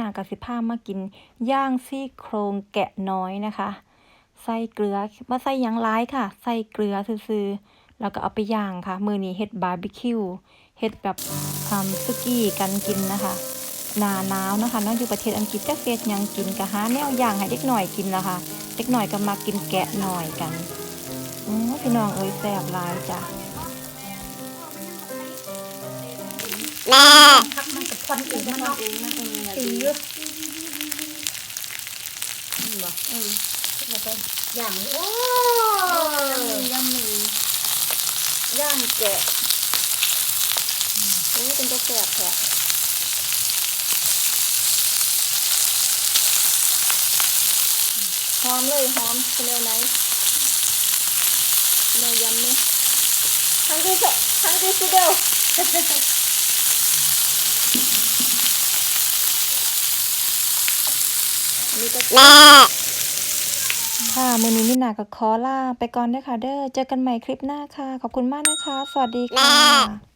นากับสิพามากินย่างซี่โครงแกะน้อยนะคะใส่เกลือว่าใส่ยังร้ายค่ะ ใส่เกลือซื่อๆแล้วก็เอาไปย่างค่ะ มือนี้เฮ็ดบาร์บีคิวเฮ็ดแบบทำสุกี้กันกินนะคะหนาหนาวนะคะน้องอยู่ประเทศอังกฤษจักเฮ็ดยังกินก็หาแนวย่างให้เด็กหน่อยกินละค่ะเด็กหน่อยก็มากินแกะหน่อยกันโอ้พี่น้องเอ้ยแซ่บหลายจ้ะพัก มันกับควันอื่นมันเนาะเองมันเองตีเยอะบอกเออแล้วก็อย่างโอ้ย่ำมือย่างแกะโอ้เป็นตัวแสบแผลหอมเลยหอมสเนลไนท์สเนลยำนี่ทั้งที่ทั้งที่สุดเดียว อันนี่ก็ค่ะมือนี้นี่นากับคอล่าไปก่อนเด้อค่ะเด้อเจอกันใหม่คลิปหน้าค่ะ ขอบคุณมากนะคะ สวัสดีค่ะ